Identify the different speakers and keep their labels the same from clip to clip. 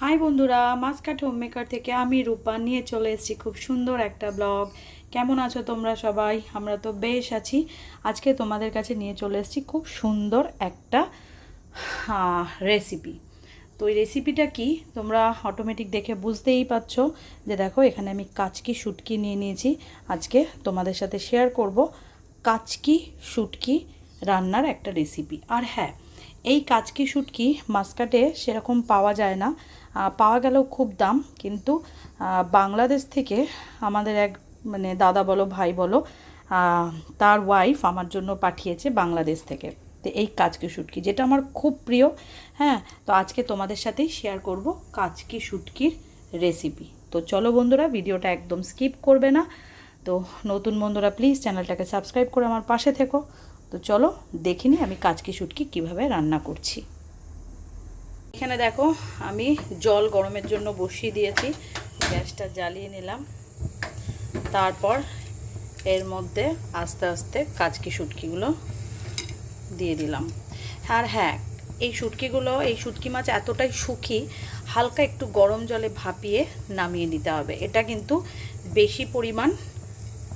Speaker 1: High বন্ধুরা Muscat home maker থেকে আমি রূপা নিয়ে চলে এসেছি খুব সুন্দর একটা ব্লগ কেমন আছো তোমরা সবাই? আমরা তো বেশ আছি। আজকে তোমাদের কাছে নিয়ে চলে এসেছি খুব সুন্দর একটা রেসিপি তো এই রেসিপিটা কি? তোমরা অটোমেটিক দেখে বুঝতেই পারছ যে দেখো, এখানে আমি কাচকি শুটকি নিয়ে নিয়েছি। আজকে তোমাদের সাথে শেয়ার করব কাচকি শুটকি রান্নার একটা রেসিপি আর হ্যাঁ এই কাচকি শুটকি মাসকাটে সেরকম পাওয়া যায় না। পাওয়া গেলেও খুব দাম, কিন্তু বাংলাদেশ থেকে আমাদের এক মানে দাদা বলো, ভাই বলো তার ওয়াইফ আমার জন্য পাঠিয়েছে বাংলাদেশ থেকে। তো এই কাচকি শুটকি, যেটা আমার খুব প্রিয় হ্যাঁ? তো আজকে তোমাদের সাথেই শেয়ার করব কাচকি শুটকির রেসিপি তো চলো বন্ধুরা, ভিডিওটা একদম স্কিপ করবে না। তো নতুন বন্ধুরা প্লিজ চ্যানেলটাকে সাবস্ক্রাইব করে আমার পাশে থেকো। তো চলো দেখিনি আমি কাচকি শুটকি কীভাবে রান্না করছি। এখানে দেখো আমি জল গরমের জন্য বসিয়ে দিয়েছি, গ্যাসটা জ্বালিয়ে নিলাম। তারপর এর মধ্যে আস্তে আস্তে কাচকি শুটকিগুলো দিয়ে দিলাম। আর হ্যাঁ এই শুটকিগুলো, এই শুটকি মাছ এতটাই শুকি হালকা একটু গরম জলে ভাপিয়ে নামিয়ে নিতে হবে। এটা কিন্তু বেশি পরিমাণ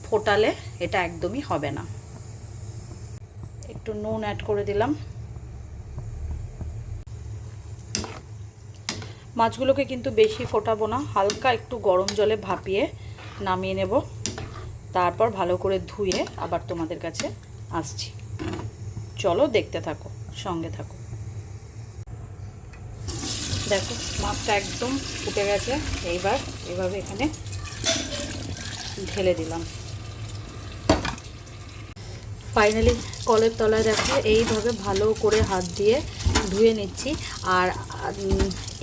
Speaker 1: ফোটালে এটা একদমই হবে না। একটু নুন অ্যাড করে দিলাম। মাছগুলোকে কিন্তু বেশি ফোটাবো না, হালকা একটু গরম জলে ভাপিয়ে নামিয়ে নেব। তারপর ভালো করে ধুয়ে আবার তোমাদের কাছে আসছি। চলো দেখতে থাকো, সঙ্গে থাকো। দেখো, মাছটা একদম ফুটে গেছে। এইবার এভাবে এখানে ঢেলে দিলাম। ফাইনালি কলের তলায় দেখো, এইভাবে ভালো করে হাত দিয়ে ধুয়ে নিচ্ছি। আর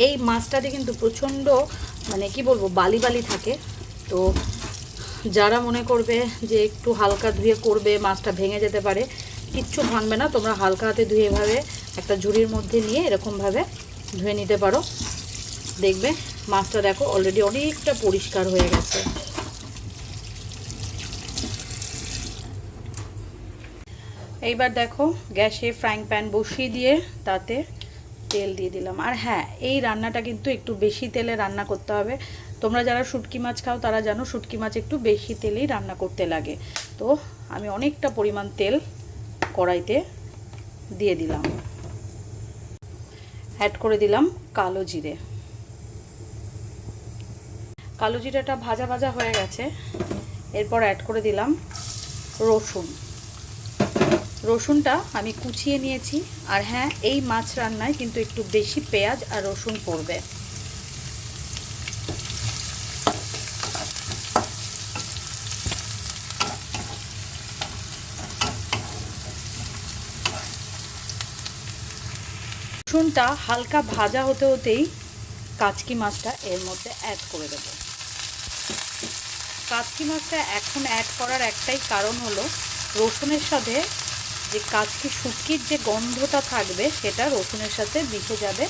Speaker 1: এই মাছটাতে কিন্তু প্রচণ্ড মানে কি বলব, বালি বালি থাকে। তো যারা মনে করবে যে একটু হালকা ধুয়ে করবে, মাছটা ভেঙে যেতে পারে, কিচ্ছু ভাঙবে না। তোমরা হালকা হাতে ধুয়ে এভাবে একটা ঝুড়ির মধ্যে নিয়ে এরকমভাবে ধুয়ে নিতে পারো। দেখবে মাছটা দেখো অলরেডি অনেকটা পরিষ্কার হয়ে গেছে। এইবার দেখো গ্যাসে ফ্রাইং প্যান বসিয়ে দিয়ে তাতে তেল দিয়ে দিলাম। আর হ্যাঁ এই রান্নাটা কিন্তু একটু বেশি তেলে রান্না করতে হবে। তোমরা যারা শুটকি মাছ খাও, তারা জানো শুটকি মাছ একটু বেশি তেলেই রান্না করতে লাগে। তো আমি অনেকটা পরিমাণ তেল কড়াইতে দিয়ে দিলাম। অ্যাড করে দিলাম কালো জিরে। কালো জিরাটা ভাজা ভাজা হয়ে গেছে। এরপর অ্যাড করে দিলাম রসুন। রসুনটা আমি কুচিয়ে নিয়েছি। আর হ্যাঁ এই মাছ রান্নায় কিন্তু একটু বেশি পেঁয়াজ আর রসুন পড়বে। রসুনটা হালকা ভাজা হতে হতেই কাচকি মাছটা এর মধ্যে অ্যাড করে দেবো। কাচকি মাছটা এখন অ্যাড করার একটাই কারণ হলো রসুনের সাথে যে কাচকি শুটকির যে গন্ধটা থাকবে, সেটা রসুনের সাথে মিশে যাবে।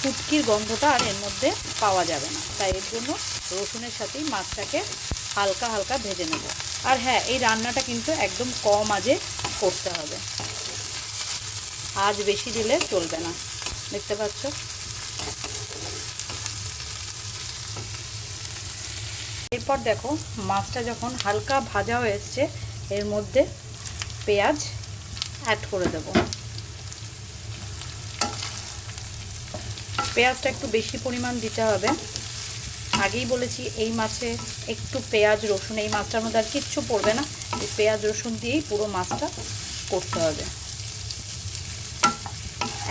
Speaker 1: শুটকির গন্ধটা আর এর মধ্যে পাওয়া যাবে না। তাই এর জন্য রসুনের সাথেই মাছটাকে হালকা হালকা ভেজে নেব। আর হ্যাঁ এই রান্নাটা কিন্তু একদম কম আজে করতে হবে। আজ বেশি দিলে চলবে না। দেখতে পাচ্ছ? এরপর দেখো, মাছটা যখন হালকা ভাজা হয়ে এসছে, এর মধ্যে পেঁয়াজ অ্যাড করে দেব। পেঁয়াজটা একটু বেশি পরিমাণ দিতে হবে। আগেই বলেছি, এই মাছে একটু পেঁয়াজ, রসুন, এই মাছটার মধ্যে আর কিচ্ছু পড়বে না। এই পেঁয়াজ, রসুন দিয়েই পুরো মাছটা করতে হবে।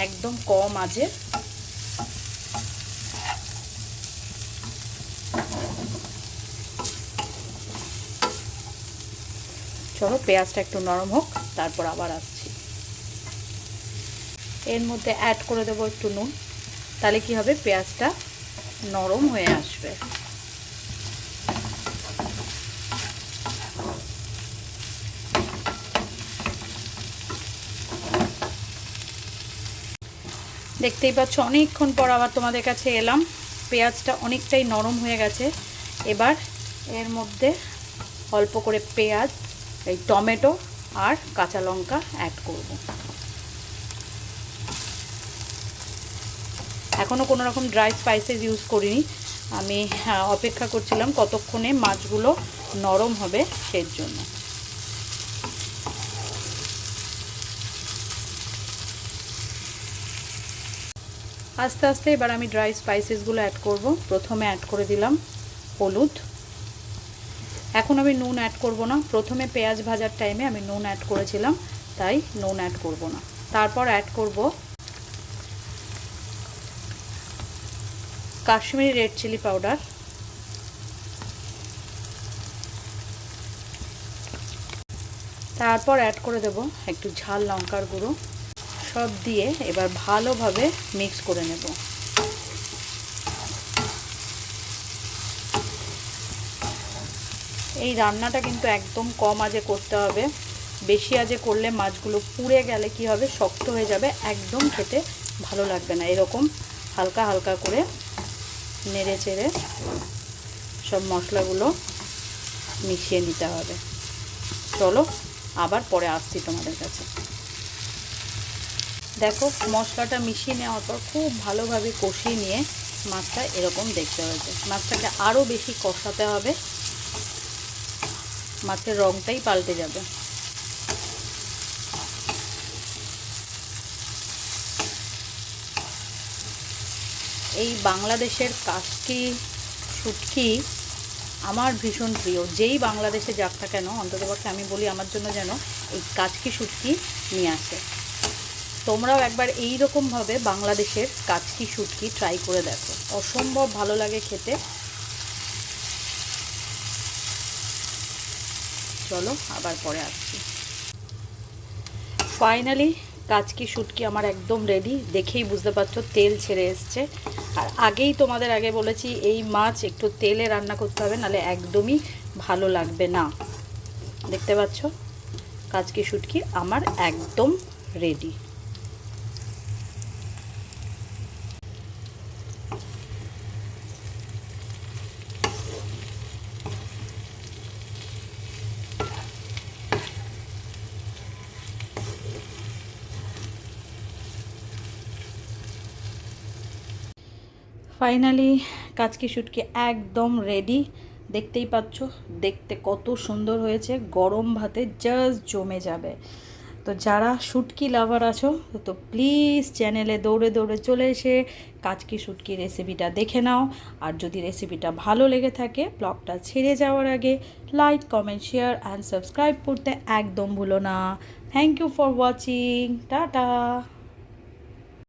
Speaker 1: একদম কম আজে চলো পেঁয়াজটা একটু নরম হোক। তারপর আবার আসছি। এর মধ্যে অ্যাড করে দেবো একটু নুন। তাহলে কি হবে? পেঁয়াজটা নরম হয়ে আসবে। দেখতেই পাচ্ছ, অনেকক্ষণ পর আবার তোমাদের কাছে এলাম। পেঁয়াজটা অনেকটাই নরম হয়ে গেছে। এবার এর মধ্যে অল্প করে পেঁয়াজ, এই টমেটো আর কাঁচা লঙ্কা অ্যাড করব। এখনও কোনো রকম ড্রাই স্পাইসেস ইউজ করিনি। আমি অপেক্ষা করছিলাম কতক্ষণে মাছগুলো নরম হবে সেই জন্য। আস্তে আস্তে এবার আমি ড্রাই স্পাইসেসগুলো অ্যাড করব। প্রথমে অ্যাড করে দিলাম হলুদ এখন আমি নুন অ্যাড করব না। প্রথমে পেঁয়াজ ভাজার টাইমে আমি নুন অ্যাড করেছিলাম, তাই নুন অ্যাড করব না। তারপর অ্যাড করব কাশ্মীরি রেড চিলি পাউডার তারপর অ্যাড করে দেব একটু ঝাল লঙ্কার গুঁড়ো। সব দিয়ে এবার ভালোভাবে মিক্স করে নেব। এই রান্নাটা কিন্তু একদম কম আজে করতে হবে। বেশি আজে করলে মাছগুলো পুড়ে গেলে কি হবে? শক্ত হয়ে যাবে, একদম খেতে ভালো লাগবে না। এরকম হালকা হালকা করে নেড়ে চেড়ে সব মশলাগুলো মিশিয়ে নিতে হবে। চলো, আবার পরে আসছি তোমাদের কাছে। দেখো, মশলাটা মিশিয়ে নেওয়ার পর খুব ভালোভাবে কষিয়ে নিয়ে মাছটা এরকম দেখতে হয়েছে। মাছটাকে আরও বেশি কষাতে হবে। মাছের রঙটাই পাল্টে যাবে। এই বাংলাদেশের কাশকি, শুটকি আমার ভীষণ প্রিয়। যেই বাংলাদেশে যাক না কেন, অন্ততপক্ষে আমি বলি আমার জন্য যেন এই কাচকি শুটকি নিয়ে আসে। তোমরাও একবার এই রকমভাবে বাংলাদেশের কাচকি শুটকি ট্রাই করে দেখো। অসম্ভব ভালো লাগে খেতে। চলো, আবার পরে আসছি। ফাইনালি কাচকি, শুটকি আমার একদম রেডি দেখেই বুঝতে পারছ, তেল ছেড়ে এসছে। আর আগেই তোমাদের আগে বলেছি, এই মাছ একটু তেলে রান্না করতে হবে নাহলে একদমই ভালো লাগবে না। দেখতে পাচ্ছ? কাচকি, শুটকি আমার একদম রেডি ফাইনালি কাচকি শুটকি একদম রেডি দেখতেই পাচ্ছ, দেখতে কত সুন্দর হয়েছে। গরম ভাতে জাস্ট জমে যাবে। তো যারা শুটকি লাভার আছো, তো প্লিজ চ্যানেলে দৌড়ে দৌড়ে চলে এসে কাচকি শুটকি রেসিপিটা দেখে নাও। আর যদি রেসিপিটা ভালো লেগে থাকে ব্লগটা ছেড়ে যাওয়ার আগে like comment share and subscribe করতে একদম ভুলো না। Thank you for watching tata.